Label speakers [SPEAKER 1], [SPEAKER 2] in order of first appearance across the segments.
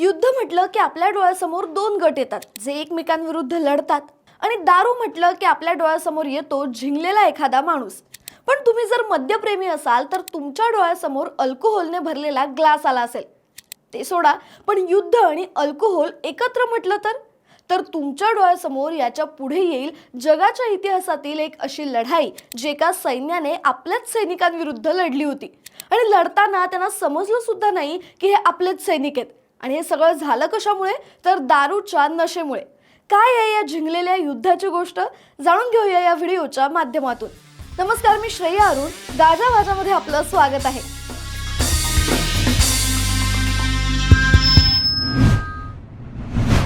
[SPEAKER 1] युद्ध म्हटलं की आपल्या डोळ्यासमोर दोन गट येतात जे एकमेकांविरुद्ध लढतात. आणि दारू म्हटलं की आपल्या डोळ्यासमोर येतो झिंगलेला एखादा माणूस. पण तुम्ही जर मद्यप्रेमी असाल तर तुमच्या डोळ्यासमोर अल्कोहोलने भरलेला ग्लास आला असेल. ते सोडा पण युद्ध आणि अल्कोहोल एकत्र म्हटलं तर? तर तुमच्या डोळ्यासमोर याच्यापुढे येईल जगाच्या इतिहासातील एक अशी लढाई जे का सैन्याने आपल्याच सैनिकांविरुद्ध लढली होती. आणि लढताना त्यांना समजलं सुद्धा नाही की हे आपलेच सैनिक आहेत. आणि हे सगळं झालं कशामुळे? तर दारूच्या नशेमुळे. काय आहे या झिंगलेल्या युद्धाची गोष्ट? जाणून घेऊया या व्हिडिओच्या माध्यमातून. नमस्कार मी श्रेया अरुण. गाजा वाजामध्ये आपलं स्वागत आहे.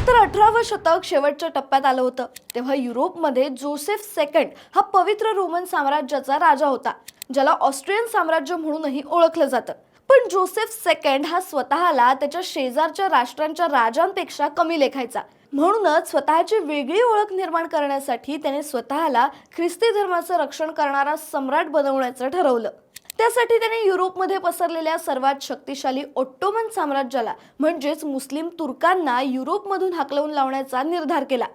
[SPEAKER 1] तर अठरावं शतक शेवटच्या टप्प्यात आलं होतं. तेव्हा युरोपमध्ये जोसेफ सेकंड हा पवित्र रोमन साम्राज्याचा राजा होता ज्याला ऑस्ट्रियन साम्राज्य म्हणूनही ओळखलं जातं. पण जोसेफ सेकंड हा स्वतःला त्याच्या शेजारच्या राष्ट्रांच्या राजांपेक्षा कमी लेखायचा. म्हणूनच स्वतःची वेगळी ओळख निर्माण करण्यासाठी त्याने स्वतःला ख्रिस्ती धर्माचं रक्षण करणारा सम्राट बनवण्याचं ठरवलं. त्यासाठी त्याने युरोपमध्ये पसरलेल्या सर्वात शक्तिशाली ऑट्टोमन साम्राज्याला म्हणजेच मुस्लिम तुर्कांना युरोपमधून हाकलवून लावण्याचा निर्धार केला.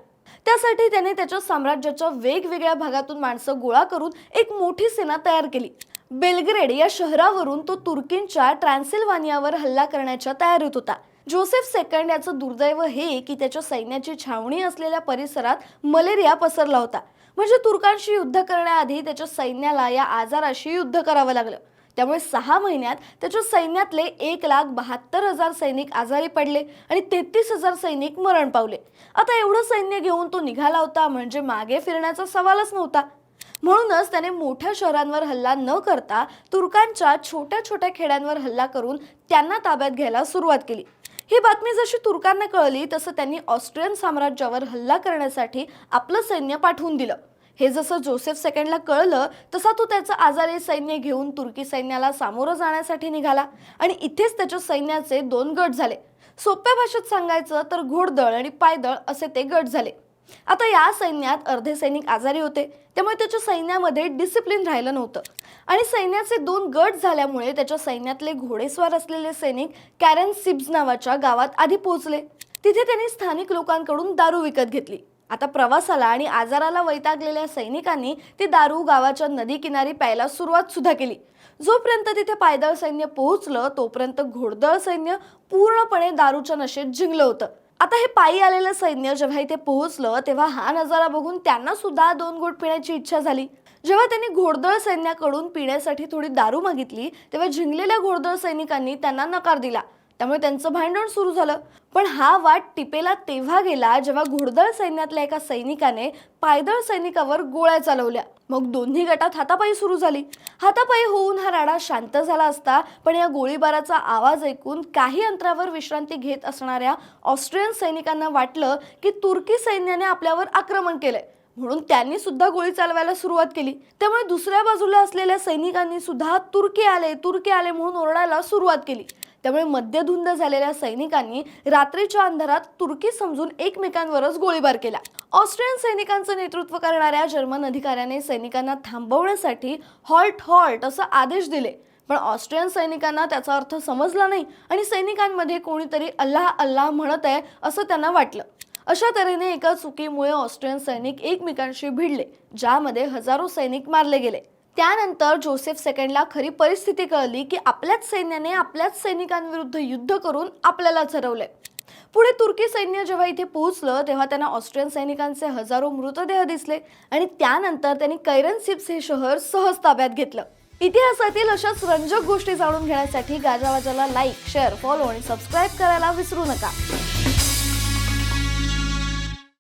[SPEAKER 1] त्यासाठी त्याने त्याच्या साम्राज्याच्या वेगवेगळ्या भागातून माणसं गोळा करून एक मोठी सेना तयार केली. बेलग्रेड या शहरावरून तो तुर्कींच्या ट्रान्सिल्वानियावर हल्ला करण्याच्या तयारीत होता. जोसेफ सेकंड याचं दुर्दैव हे की त्याच्या सैन्याची छावणी असलेल्या परिसरात मलेरिया पसरला होता. म्हणजे तुर्कांशी युद्ध करण्याआधी त्याच्या सैन्याला या आजाराशी युद्ध करावं लागलं. त्यामुळे सहा महिन्यात त्याच्या सैन्यातले एक लाख बहात्तर हजार सैनिक आजारी पडले आणि तेहतीस हजार सैनिक मरण पावले. आता एवढं सैन्य घेऊन तो निघाला होता म्हणजे मागे फिरण्याचा सवालच नव्हता. म्हणूनच त्याने मोठ्या शहरांवर हल्ला न करता तुर्कांच्या छोट्या छोट्या खेड्यांवर हल्ला करून त्यांना ताब्यात घ्यायला सुरुवात केली. ही बातमी जशी तुर्कांना कळली तसं त्यांनी ऑस्ट्रियन साम्राज्यावर हल्ला करण्यासाठी आपलं सैन्य पाठवून दिलं. हे जसं जोसेफ सेकंडला कळलं तसा तो त्याचं आजारी सैन्य घेऊन तुर्की सैन्याला सामोरं जाण्यासाठी निघाला आणि इथेच त्याच्या सैन्याचे दोन गट झाले. सोप्या भाषेत सांगायचं तर घोडदळ आणि पायदळ असे ते गट झाले. आता या सैन्यात अर्धे सैनिक आजारी होते. त्यामुळे त्याच्या सैन्यामध्ये डिसिप्लिन राहिलं नव्हतं. आणि सैन्याचे दोन गट झाल्यामुळे त्याच्या सैन्यातले घोडेस्वार असलेले सैनिक कॅरन सिब्स नावाच्या गावात आधी पोहोचले. तिथे त्यांनी स्थानिक लोकांकडून दारू विकत घेतली. आता प्रवासाला आणि आजाराला वैतागलेल्या सैनिकांनी ती दारू गावाच्या नदी किनारी प्यायला सुरुवात सुद्धा केली. जोपर्यंत तिथे पायदळ सैन्य पोहोचलं तोपर्यंत घोडदळ सैन्य पूर्णपणे दारूच्या नशेत जिंकलं होतं. आता हे पायी आलेलं सैन्य जेव्हा इथे पोहोचलं तेव्हा हा नजारा बघून त्यांना सुद्धा दोन घोट पिण्याची इच्छा झाली. जेव्हा त्यांनी घोडदळ सैन्याकडून पिण्यासाठी थोडी दारू मागितली तेव्हा जिंकलेल्या घोडदळ सैनिकांनी त्यांना नकार दिला. त्यामुळे त्यांचं भांडण सुरू झालं. पण हा वाट टिपेला तेव्हा गेला जेव्हा घोडदळ सैन्यातल्या एका सैनिकाने पायदळ सैनिकावर गोळ्या चालवल्या. मग दोन्ही गटात हातापायी सुरू झाली. हातापायी होऊन हा राडा शांत झाला असता पण या गोळीबाराचा आवाज ऐकून काही अंतरावर विश्रांती घेत असणाऱ्या ऑस्ट्रियन सैनिकांना वाटलं की तुर्की सैन्याने आपल्यावर आक्रमण केलंय. म्हणून त्यांनी सुद्धा गोळी चालवायला सुरुवात केली. त्यामुळे दुसऱ्या बाजूला असलेल्या सैनिकांनी सुद्धा तुर्की आले तुर्की आले म्हणून ओरडायला सुरुवात केली. त्यामुळे मध्यधुंद झालेल्या सैनिकांनी रात्रीच्या अंधारात तुर्की समजून एकमेकांवरच गोळीबार केला. ऑस्ट्रियन सैनिकांचं नेतृत्व करणाऱ्या जर्मन अधिकाऱ्याने सैनिकांना थांबवण्यासाठी हॉल्ट हॉल्ट असं आदेश दिले. पण ऑस्ट्रियन सैनिकांना त्याचा अर्थ समजला नाही आणि सैनिकांमध्ये कोणीतरी अल्लाह अल्लाह म्हणत आहे असं त्यांना वाटलं. अशा तऱ्हेने एका चुकीमुळे ऑस्ट्रियन सैनिक एकमेकांशी भिडले ज्यामध्ये हजारो सैनिक मारले गेले. त्यानंतर जोसेफ सेकंडला खरी परिस्थिती कळली की आपल्याच सैन्याने आपल्याच सैनिकांविरुद्ध युद्ध करून आपल्याला हरवलंय पुढे तुर्की सैन्य जेव्हा इथे पोहोचलं तेव्हा त्यांना ऑस्ट्रियन सैनिकांचे हजारो मृतदेह दिसले आणि त्यानंतर त्यांनी कैरन सिप्स हे शहर सहज ताब्यात घेतलं. इतिहासातील अशाच रंजक गोष्टी जाणून घेण्यासाठी गाजावाजाला लाईक शेअर फॉलो आणि सबस्क्राईब करायला विसरू नका.